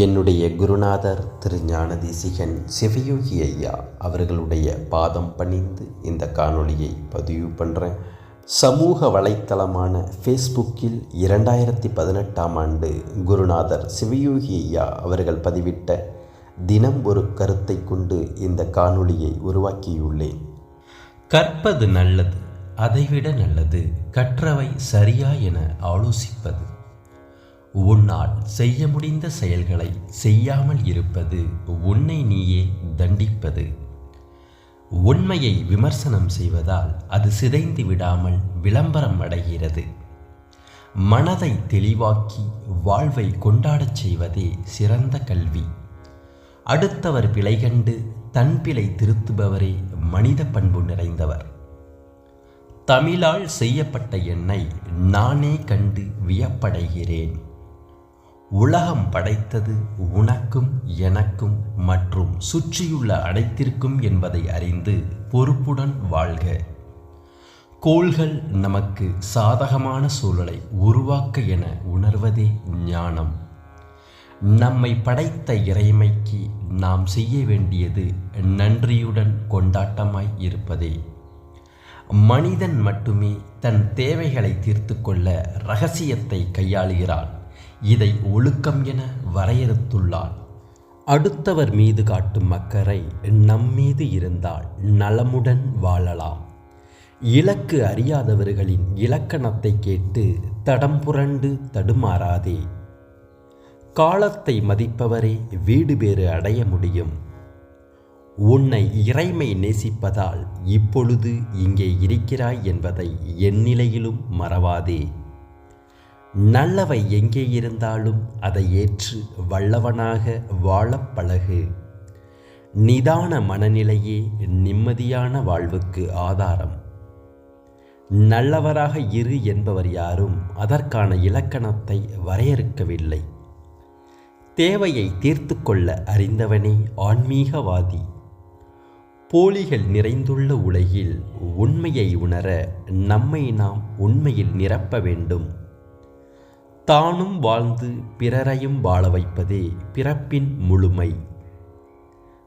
என்னுடைய குருநாதர் திரு ஞானதேசிகன் சிவயோகி ஐயா அவர்களுடைய பாதம் பணிந்து இந்த காணொளியை பதிவு பண்ணுறேன் சமூக வலைத்தளமான ஃபேஸ்புக்கில் இரண்டாயிரத்தி பதினெட்டாம் ஆண்டு குருநாதர் சிவயோகி ஐயா அவர்கள் பதிவிட்ட தினம் ஒரு கருத்தை கொண்டு இந்த காணொளியை உருவாக்கியுள்ளேன். கற்பது நல்லது அதைவிட நல்லது கற்றவை சரியா என ஆலோசிப்பது. உன்னால் செய்ய முடிந்த செயல்களை செய்யாமல் இருப்பது உன்னை நீயே தண்டிப்பது. உண்மையை விமர்சனம் செய்வதால் அது சிதைந்து விடாமல் விளம்பரம் அடைகிறது. மனதை தெளிவாக்கி வாழ்வை கொண்டாடச் செய்வதே சிறந்த கல்வி. அடுத்தவர் பிழை கண்டு தன் பிழை திருத்துபவரே மனித பண்பு நிறைந்தவர். தமிழால் செய்யப்பட்ட என்னை நானே கண்டு வியப்படைகிறேன். உலகம் படைத்தது உனக்கும் எனக்கும் மற்றும் சுற்றியுள்ள அனைத்திற்கும் என்பதை அறிந்து பொறுப்புடன் வாழ்க. கோள்கள் நமக்கு சாதகமான சூழலை உருவாக்க என உணர்வதே ஞானம். நம்மை படைத்த இறைமைக்கு நாம் செய்ய வேண்டியது நன்றியுடன் கொண்டாட்டமாய் இருப்பதே. மனிதன் மட்டுமே தன் தேவைகளை தீர்த்து கொள்ள ரகசியத்தை கையாளுகிறான். இதை ஒழுக்கம் என வரையறுத்துள்ளார் அடுத்தவர் மீது காட்டும் அக்கறை நம்மீது இருந்தால் நலமுடன் வாழலாம். இலக்கு அறியாதவர்களின் இலக்கணத்தை கேட்டு தடம் புரண்டு தடுமாறாதே. காலத்தை மதிப்பவரே வீடு பேறு அடைய முடியும். உன்னை இறைமை நேசிப்பதால் இப்பொழுது இங்கே இருக்கிறாய் என்பதை எந்நிலையிலும் மறவாதே. நல்லவை எங்கே இருந்தாலும் அதை ஏற்று வல்லவனாக வாழப் பழகு. நிதான மனநிலையே நிம்மதியான வாழ்வுக்கு ஆதாரம். நல்லவராக இரு என்பவர் யாரும் அதற்கான இலக்கணத்தை வரையறுக்கவில்லை. தேவையை தீர்த்து கொள்ள அறிந்தவனே ஆன்மீகவாதி. போலிகள் நிறைந்துள்ள உலகில் உண்மையை உணர நம்மை நாம் உண்மையில் நிரப்ப வேண்டும். தானும் வாழ்ந்து பிறரையும் வாழ வைப்பதே பிறப்பின் முழுமை.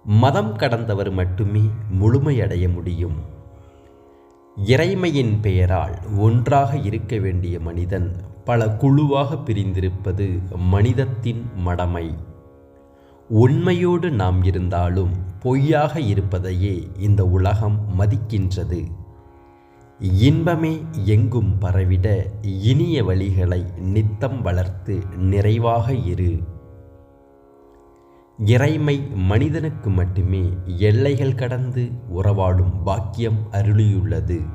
மதம் கடந்தவர் மட்டுமே முழுமையடைய முடியும். இறைமையின் பெயரால் ஒன்றாக இருக்க வேண்டிய மனிதன் பல குழுவாக பிரிந்திருப்பது மனிதத்தின் மடமை. உண்மையோடு நாம் இருந்தாலும் பொய்யாக இருப்பதையே இந்த உலகம் மதிக்கின்றது. இன்பமே எங்கும் பரவிட இனிய வழிகளை நித்தம் வளர்த்து நிறைவாக இரு. இறைமை மனிதனுக்கு மட்டுமே எல்லைகள் கடந்து உறவாடும் பாக்கியம் அருளியுள்ளது.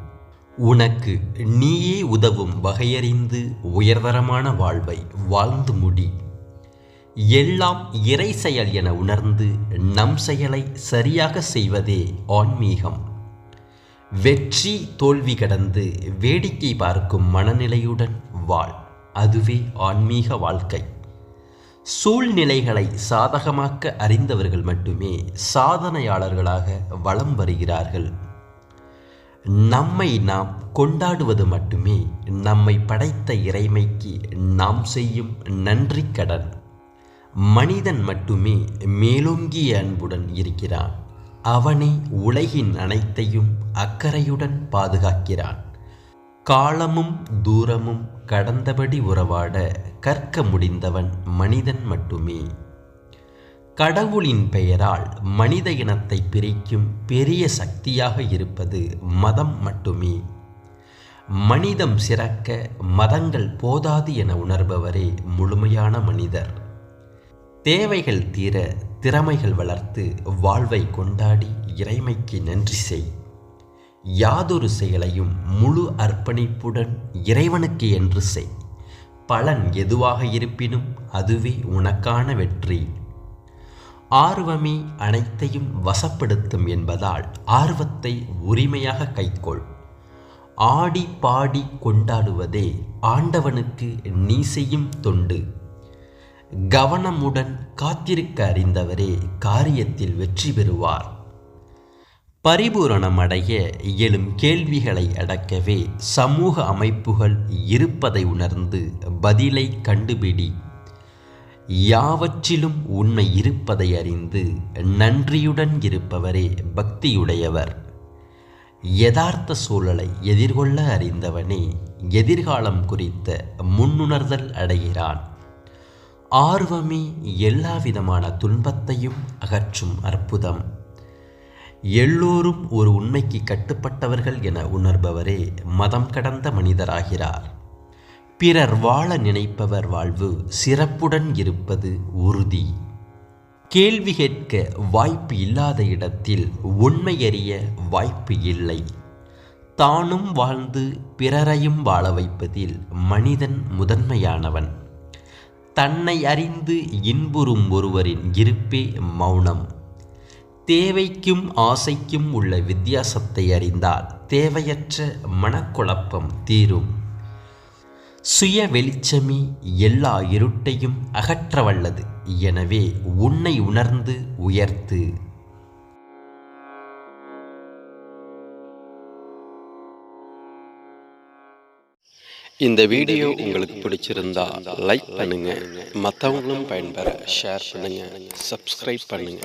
உனக்கு நீயே உதவும் வகையறிந்து உயர்தரமான வாழ்வை வாழ்ந்து முடி. எல்லாம் இறை செயல் என உணர்ந்து நம் செயலை சரியாக செய்வதே ஆன்மீகம். வெற்றி தோல்வி கடந்து வேடிக்கை பார்க்கும் மனநிலையுடன் வாழ். அதுவே ஆன்மீக வாழ்க்கை. சூழ்நிலைகளை சாதகமாக்க அறிந்தவர்கள் மட்டுமே சாதனையாளர்களாக வலம் வருகிறார்கள். நம்மை நாம் கொண்டாடுவது மட்டுமே நம்மை படைத்த இறைமைக்கு நாம் செய்யும் நன்றி கடன் மனிதன் மட்டுமே மேலோங்கிய அன்புடன் இருக்கிறான். அவனே உலகின் அனைத்தையும் அக்கறையுடன் பாதுகாக்கிறான். காலமும் தூரமும் கடந்தபடி உறவாட கற்க முடிந்தவன் மனிதன் மட்டுமே. கடவுளின் பெயரால் மனித இனத்தை பிரிக்கும் பெரிய சக்தியாக இருப்பது மதம் மட்டுமே. மனிதம் சிறக்க மதங்கள் போதாது என உணர்பவரே முழுமையான மனிதர். தேவைகள் தீர திறமைகள் வளர்த்து வாழ்வை கொண்டாடி இறைமைக்கு நன்றி செய். யாதொரு செயலையும் முழு அர்ப்பணிப்புடன் இறைவனுக்கு என்று செய். பலன் எதுவாக இருப்பினும் அதுவே உனக்கான வெற்றி. ஆர்வமே அனைத்தையும் வசப்படுத்தும் என்பதால் ஆர்வத்தை உரிமையாக கைக்கொள். ஆடி பாடி கொண்டாடுவதே ஆண்டவனுக்கு நீ செய்யும் தொண்டு. கவனமுடன் காத்திருக்க அறிந்தவரே காரியத்தில் வெற்றி பெறுவார். பரிபூரணமடைய இயலும் கேள்விகளை அடக்கவே சமூக அமைப்புகள் இருப்பதை உணர்ந்து பதிலை கண்டுபிடி. யாவற்றிலும் உண்மை இருப்பதை அறிந்து நன்றியுடன் இருப்பவரே பக்தியுடையவர். யதார்த்த சூழலை எதிர்கொள்ள அறிந்தவனே எதிர்காலம் குறித்த முன்னுணர்தல் அடைகிறான். ஆர்வமே எல்லா விதமான துன்பத்தையும் அகற்றும் அற்புதம். எல்லோரும் ஒரு உண்மைக்கு கட்டுப்பட்டவர்கள் என உணர்பவரே மதம் கடந்த மனிதராகிறார். பிறர் வாழ நினைப்பவர் வாழ்வு சிறப்புடன் இருப்பது உறுதி. கேள்வி கேட்க வாய்ப்பு இல்லாத இடத்தில் உண்மையறிய வாய்ப்பு இல்லை. தானும் வாழ்ந்து பிறரையும் வாழ வைப்பதில் மனிதன் முதன்மையானவன். தன்னை அறிந்து இன்புறும் ஒருவரின் இருப்பே மௌனம். தேவைக்கும் ஆசைக்கும் உள்ள வித்தியாசத்தை அறிந்தால் தேவையற்ற மனக்குழப்பம் தீரும். சுய வெளிச்சமே எல்லா இருட்டையும் அகற்ற வல்லது எனவே உன்னை உணர்ந்து உயர்த்து இந்த வீடியோ உங்களுக்கு பிடிச்சிருந்தா லைக் பண்ணுங்க. மற்றவங்களும் பயன்பெற ஷேர் பண்ணுங்க. சப்ஸ்கிரைப் பண்ணுங்க.